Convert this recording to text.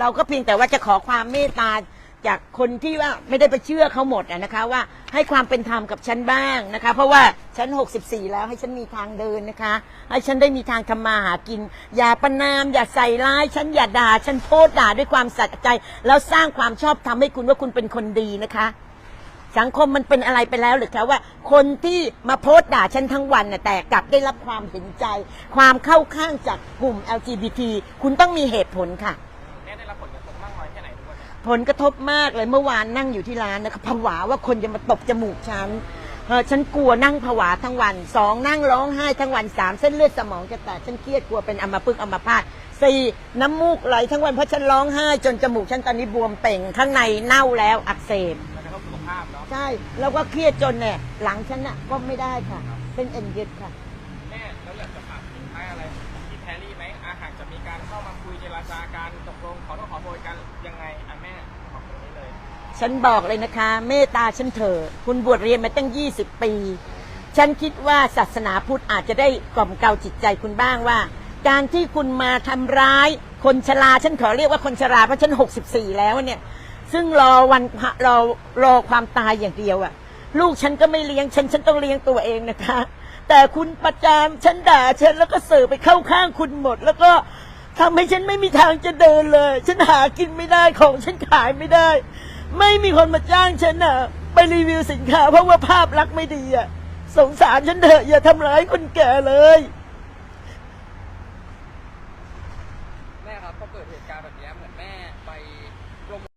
เราก็เพียงแต่ว่าจะขอความเมตตาจากคนที่ว่าไม่ได้ไปเชื่อเขาหมดอะนะคะ ว่าให้ความเป็นธรรมกับฉันบ้างนะคะ เพราะว่าฉัน 64 แล้วให้ฉันมีทางเดินนะคะ ให้ฉันได้มีทางทำมาหากิน อย่าประนาม อย่าใส่ร้าย ฉันอย่าด่า ฉันโทษด่าด้วยความสัตย์ใจ แล้วสร้างความชอบทำให้คุณว่าคุณเป็นคนดีนะคะ สังคมมันเป็นอะไรไปแล้วหรือคะว่า คนที่มาโพสต์ด่าฉันทั้งวันน่ะแต่กลับได้รับความเห็นใจ ความเข้าข้างจากกลุ่ม LGBT คุณต้องมีเหตุผลค่ะ ผลกระทบมากเลยเมื่อวานนั่งอยู่ที่ร้านนะคะผวาว่าคนจะมาตบจมูกฉันเออฉันกลัวนั่งผวาทั้งวันสองนั่งร้องไห้ทั้งวันสามเส้นเลือดสมองจะแตกฉันเครียดกลัวเป็นอัมพฤกษ์อัมพาตสี่น้ำมูกไหลทั้งวันเพราะฉันร้องไห้ จนจมูกฉันตอนนี้บวมเป่ง ข้างในเน่าแล้วอักเสบมันกระทบสุขภาพเนาะใช่แล้วก็เครียดจนเนี่ยหลังฉันน่ะก็ไม่ได้ค่ะ เป็นเอ็นยึดค่ะแม่แล้วอยากจะฝากทิ้งท้ายอะไรพี่แพรรี่ไหมอาหากจะมีการเข้ามาคุยเจรจาการตกลงขอโทษขอโพยกัน ยังไงอะแม่บอกตรงนี้เลย ฉันบอกเลยนะคะ เมตตาฉันเถอะคุณบวชเรียนมาตั้ง 20 ปี ฉันคิดว่าศาสนาพุทธอาจจะได้กล่อมเกลาจิตใจคุณบ้างว่า การที่คุณมาทำร้าย คนชราฉันขอเรียกว่าคนชราเพราะฉัน 64 แล้วเนี่ย ซึ่งรอวันพระรอรอความตายอย่างเดียวอะลูกฉันก็ไม่เลี้ยงฉันฉันต้องเลี้ยงตัวเองนะคะ แต่คุณประจามฉันด่าฉันแล้วก็เสือไปเข้าข้างคุณหมด แล้วก็ ทำให้ฉันไม่มีทางจะเดินเลย ฉันหากินไม่ได้ของฉันขายไม่ได้ ไม่มีคนมาจ้างฉันอะ ไปรีวิวสินค้า เพราะว่าภาพลักษณ์ไม่ดีอะ สงสารฉันเถอะอย่าทำร้ายคนแก่เลย แม่ครับพอเกิดเหตุการณ์แบบนี้เหมือนแม่ไป